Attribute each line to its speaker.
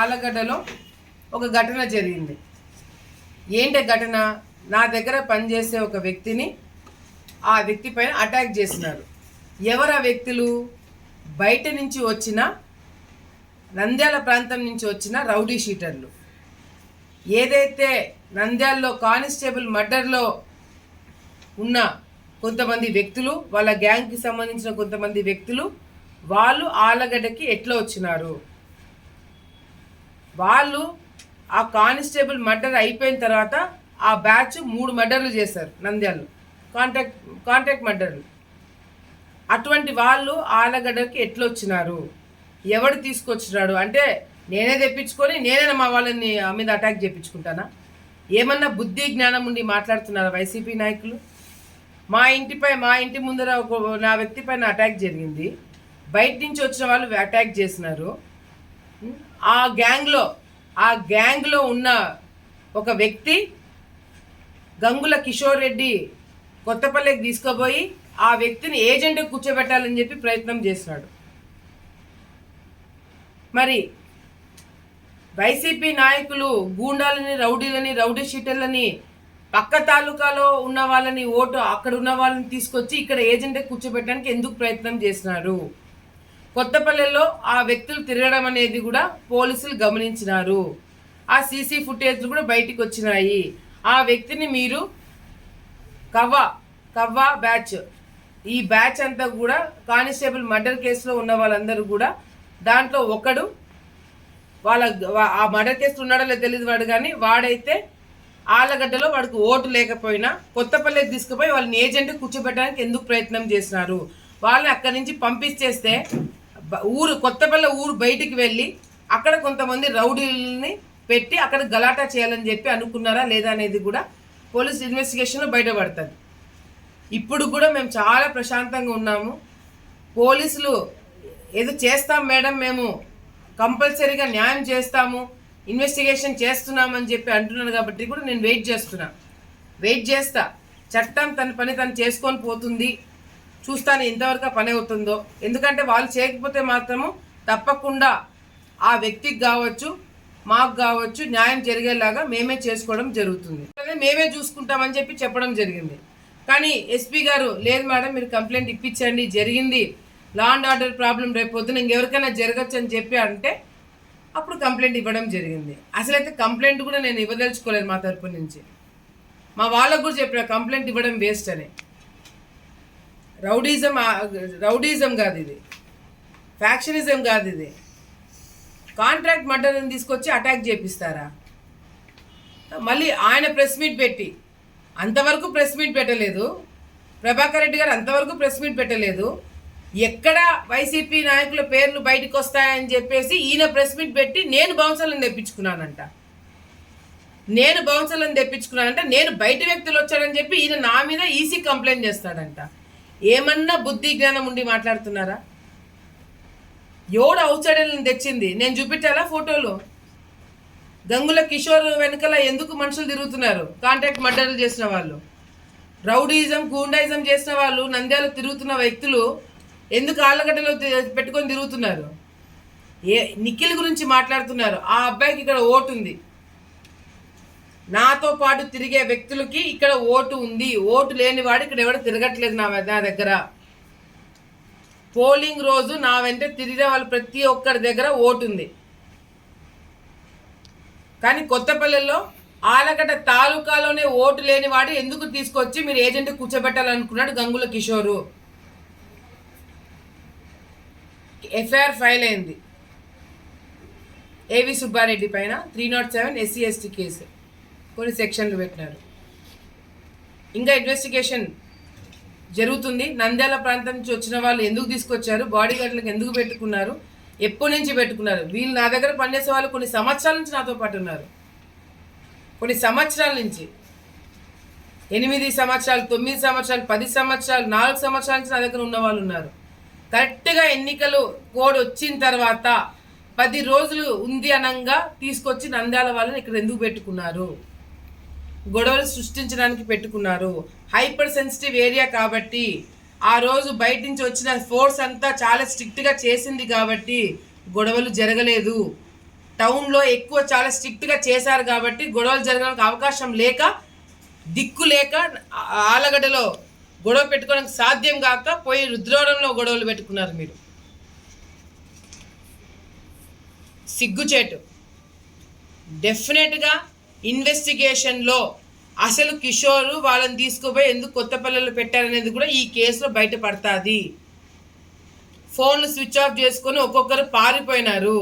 Speaker 1: ఆలగడ్డలో ఒక ఘటన జరిగింది. ఏంటి ఘటన? నా దగ్గర పనిచేసే ఒక వ్యక్తిని ఆ వ్యక్తి పైన అటాక్ చేసినారు ఎవరు ఆ వ్యక్తులు? బయట నుంచి వచ్చిన నంద్యాల ప్రాంతం నుంచి వచ్చిన రౌడీ షీటర్లు. ఏదైతే నంద్యాలలో కానిస్టేబుల్ మర్డర్లో ఉన్న కొంతమంది వ్యక్తులు వాళ్ళ గ్యాంగ్కి సంబంధించిన కొంతమంది వ్యక్తులు వాళ్ళు ఆలగడ్డకి ఎట్లా వచ్చినారు? వాళ్ళు ఆ కానిస్టేబుల్ మర్డర్ అయిపోయిన తర్వాత ఆ బ్యాచ్ మూడు మర్డర్లు చేశారు నంద్యాలలో. కాంటాక్ట్ కాంటాక్ట్ మర్డర్లు. అటువంటి వాళ్ళు ఆలగడ్డకి ఎట్లా వచ్చినారు ఎవడు తీసుకొచ్చినాడు? అంటే నేనే తెప్పించుకొని నేనే మా వాళ్ళని ఆ మీద అటాక్ చేయించుకుంటానా ఏమన్నా బుద్ధి జ్ఞానం ఉండి మాట్లాడుతున్నారా వైసీపీ నాయకులు? మా ఇంటిపై మా ఇంటి ముందర ఒక నా వ్యక్తి పైన అటాక్ జరిగింది. బయట నుంచి వచ్చిన వాళ్ళు అటాక్ చేసినారు. ఆ గ్యాంగ్లో ఆ గ్యాంగ్లో ఉన్న ఒక వ్యక్తి గంగుల కిషోర్ రెడ్డి కొత్తపల్లికి తీసుకుపోయి ఆ వ్యక్తిని ఏజెంట్ కూర్చోబెట్టాలని చెప్పి ప్రయత్నం చేస్తున్నాడు. మరి వైసీపీ నాయకులు గూండాలని రౌడీలని రౌడీ షీటర్లని పక్క తాలూకాలో ఉన్న వాళ్ళని ఓటు అక్కడ ఉన్న వాళ్ళని తీసుకొచ్చి ఇక్కడ ఏజెంట్ కూర్చోబెట్టడానికి ఎందుకు ప్రయత్నం చేసినారు కొత్తపల్లెలో ఆ వ్యక్తులు తిరగడం అనేది కూడా పోలీసులు గమనించినారు. ఆ సీసీ ఫుటేజ్లు కూడా బయటికి వచ్చినాయి. ఆ వ్యక్తిని మీరు కవ్వ కవ్వ బ్యాచ్ ఈ బ్యాచ్ అంతా కూడా కానిస్టేబుల్ మర్డర్ కేసులో ఉన్న వాళ్ళందరూ కూడా దాంట్లో ఒకడు వాళ్ళ ఆ మర్డర్ కేసులో ఉన్నాడో లేదో తెలియదు వాడు కానీ వాడైతే ఆలగడ్డలో వాడికి ఓటు లేకపోయినా కొత్తపల్లికి తీసుకుపోయి వాళ్ళని ఏజెంట్ కూర్చోబెట్టడానికి ఎందుకు ప్రయత్నం చేసినారు? వాళ్ళని అక్కడి నుంచి పంపించేస్తే ఊరు కొత్తపల్లి ఊరు బయటికి వెళ్ళి అక్కడ కొంతమంది రౌడీలని పెట్టి అక్కడ గలాటా చేయాలని చెప్పి అనుకున్నారా లేదా అనేది కూడా పోలీస్ ఇన్వెస్టిగేషన్లో బయటపడుతుంది. ఇప్పుడు కూడా మేము చాలా ప్రశాంతంగా ఉన్నాము. పోలీసులు ఏదో చేస్తాం మేడం మేము కంపల్సరీగా న్యాయం చేస్తాము ఇన్వెస్టిగేషన్ చేస్తున్నామని చెప్పి అంటున్నాను కాబట్టి కూడా నేను వెయిట్ చేస్తున్నా. వెయిట్ చేస్తా. చట్టం తన పని తను చేసుకొని పోతుంది. చూస్తాను ఎంతవరకు పని అవుతుందో. ఎందుకంటే వాళ్ళు చేయకపోతే మాత్రము తప్పకుండా ఆ వ్యక్తికి కావచ్చు మాకు కావచ్చు న్యాయం జరిగేలాగా మేమే చేసుకోవడం జరుగుతుంది. మేమే చూసుకుంటామని చెప్పి చెప్పడం జరిగింది. కానీ ఎస్పీ గారు లేదు మేడం మీరు కంప్లైంట్ ఇప్పించండి జరిగింది. లా అండ్ ఆర్డర్ ప్రాబ్లం రేపు పొద్దున ఇంకెవరికైనా జరగచ్చు అని చెప్పి అంటే అప్పుడు కంప్లైంట్ ఇవ్వడం జరిగింది. అసలైతే కంప్లైంట్ కూడా నేను ఇవ్వదలుచుకోలేదు మా తరపు నుంచి. మా వాళ్ళకు కూడా చెప్పిన కంప్లైంట్ ఇవ్వడం వేస్ట్ అని. రౌడీజం రౌడీజం కాదు ఇది. ఫ్యాక్షనిజం కాదు ఇది. కాంట్రాక్ట్ మర్డర్ని తీసుకొచ్చి అటాక్ చేపిస్తారా? మళ్ళీ ఆయన ప్రెస్ మీట్ పెట్టి అంతవరకు ప్రెస్ మీట్ పెట్టలేదు. ప్రభాకర్ రెడ్డి గారు అంతవరకు ప్రెస్ మీట్ పెట్టలేదు. ఎక్కడ వైసీపీ నాయకుల పేర్లు బయటకు వస్తాయని చెప్పేసి ఈయన ప్రెస్ మీట్ పెట్టి నేను బౌన్సర్లను తెప్పించుకున్నానంట. నేను బౌన్సర్లను తెప్పించుకున్నానంట. నేను బయట వ్యక్తులు వచ్చాడని చెప్పి ఈయన నా మీద ఈసీ కంప్లైంట్ చేస్తాడంట. ఏమన్నా బుద్ధి జ్ఞానం ఉండి మాట్లాడుతున్నారా? ఎవడు ఔట్సైడర్లను తెచ్చింది? నేను చూపించాలా ఫోటోలు? గంగుల కిషోర్ వెనకాల ఎందుకు మనుషులు తిరుగుతున్నారు? కాంట్రాక్ట్ మర్డర్లు చేసిన వాళ్ళు. రౌడీజం గూండాయిజం చేసిన వాళ్ళు నంద్యాల తిరుగుతున్న వ్యక్తులు ఎందుకు ఆళ్ళగడ్డలో పెట్టుకొని తిరుగుతున్నారు? ఏ నిఖిల్ గురించి మాట్లాడుతున్నారు. ఆ అబ్బాయికి ఇక్కడ ఓటు ఉంది. నాతో పాటు తిరిగే వ్యక్తులకి ఇక్కడ ఓటు ఉంది. ఓటు లేనివాడు ఇక్కడ ఎవడు తిరగట్లేదు నా నా దగ్గర. పోలింగ్ రోజు నా వెంట తిరిగే వాళ్ళు ప్రతి ఒక్కరి దగ్గర ఓటు ఉంది కానీ కొత్తపల్లెలో ఆలగడ్డ తాలూకాలోనే ఓటు లేనివాడు ఎందుకు తీసుకొచ్చి మీరు ఏజెంట్ కూర్చోబెట్టాలనుకున్నాడు గంగుల కిషోరు? ఎఫ్ఐఆర్ ఫైల్ అయింది. ఏవి సుబ్బారెడ్డి పైన? Three not seven SC ST case. కొన్ని సెక్షన్లు పెట్టినారు. ఇంకా ఇన్వెస్టిగేషన్ జరుగుతుంది. నంద్యాల ప్రాంతం నుంచి వచ్చిన వాళ్ళు ఎందుకు తీసుకొచ్చారు? బాడీ గార్డులకు ఎందుకు పెట్టుకున్నారు? ఎప్పటి నుంచి పెట్టుకున్నారు? వీళ్ళు నా దగ్గర పనిచేసే వాళ్ళు కొన్ని సంవత్సరాల నుంచి నాతో పాటు ఉన్నారు. కొన్ని సంవత్సరాల నుంచి. ఎనిమిది సంవత్సరాలు తొమ్మిది సంవత్సరాలు పది సంవత్సరాలు నాలుగు సంవత్సరాల నుంచి నా దగ్గర ఉన్న వాళ్ళు ఉన్నారు. కరెక్ట్గా ఎన్నికలు కోడ్ వచ్చిన తర్వాత పది రోజులు ఉంది అనంగా తీసుకొచ్చి నంద్యాల వాళ్ళని ఇక్కడ ఎందుకు పెట్టుకున్నారు? గొడవలు సృష్టించడానికి పెట్టుకున్నారు. హైపర్ సెన్సిటివ్ ఏరియా కాబట్టి ఆ రోజు బయట నుంచి వచ్చిన ఫోర్స్ అంతా చాలా స్ట్రిక్ట్గా చేసింది కాబట్టి గొడవలు జరగలేదు. టౌన్లో ఎక్కువ చాలా స్ట్రిక్ట్గా చేశారు కాబట్టి గొడవలు జరగడానికి అవకాశం లేక దిక్కు లేక ఆలగడ్డలో గొడవ పెట్టుకోవడానికి సాధ్యం కాక పోయి రుద్రవరంలో గొడవలు పెట్టుకున్నారు మీరు. సిగ్గుచేటు. డెఫినెట్గా ఇన్వెస్టిగేషన్లో అసలు కిషోర్ వాళ్ళని తీసుకుపోయి ఎందుకు కొత్త పిల్లలు పెట్టారనేది కూడా ఈ కేసులో బయటపడుతుంది. ఫోన్లు స్విచ్ ఆఫ్ చేసుకొని ఒక్కొక్కరు పారిపోయినారు.